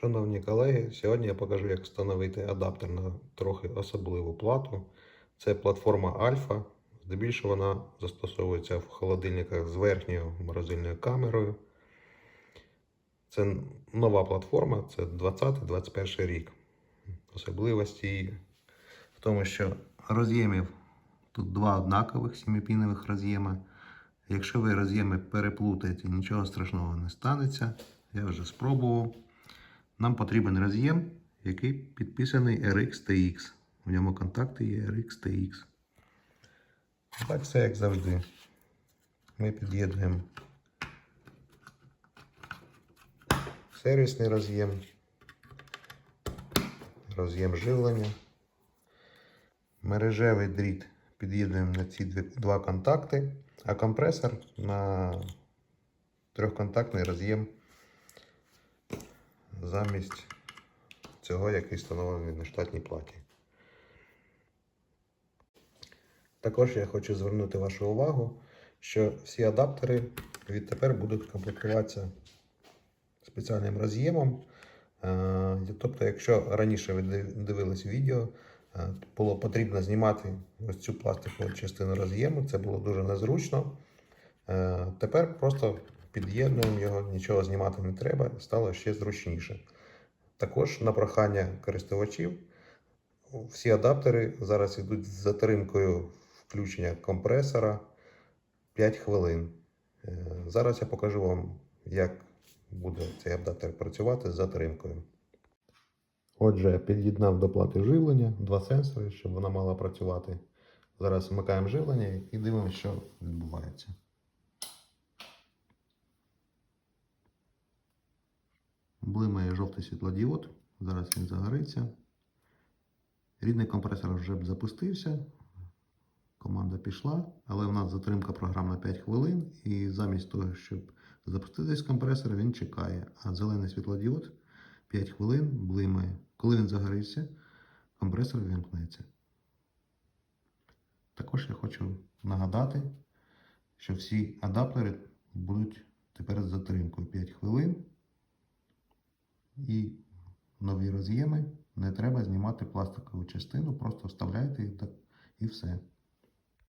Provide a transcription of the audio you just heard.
Шановні колеги, сьогодні я покажу, як встановити адаптер на трохи особливу плату. Це платформа Альфа. Здебільшого вона застосовується в холодильниках з верхньою морозильною камерою. Це нова платформа, це 20-21 рік. Особливості в тому, що роз'ємів тут два однакових сімипінових роз'єми. Якщо ви роз'єми переплутаєте, нічого страшного не станеться. Я вже спробував. Нам потрібен роз'єм, який підписаний RX-TX. В ньому контакти є RX-TX. Так все як завжди. Ми під'єднуємо сервісний роз'єм, роз'єм живлення. Мережевий дріт під'єднуємо на ці два контакти, а компресор на трьохконтактний роз'єм замість цього, який встановлений на штатній платі. Також я хочу звернути вашу увагу, що всі адаптери відтепер будуть комплектуватися спеціальним роз'ємом. Е, Тобто, якщо раніше ви дивились відео, е, було потрібно знімати ось цю пластикову частину роз'єму, це було дуже незручно. Е, Тепер просто під'єднуємо його, нічого знімати не треба, стало ще зручніше. Також на прохання користувачів всі адаптери зараз йдуть з затримкою включення компресора 5 хвилин. Е, Зараз я покажу вам, як буде цей адаптер працювати з затримкою. Отже, під'єднав до плати живлення два сенсори, щоб вона мала працювати. Зараз вмикаємо живлення і дивимося, що відбувається. Блимає жовтий світлодіод. Зараз він загориться. Рідний компресор вже б запустився. Команда пішла, але в нас затримка програмна 5 хвилин, і замість того, щоб запуститись компресор, він чекає. А зелений світлодіод 5 хвилин блимає. Коли він загориться, компресор вимкнеться. Також я хочу нагадати, що всі адаптери будуть тепер з затримкою 5 хвилин. І нові роз'єми не треба знімати пластикову частину, просто вставляєте і і все.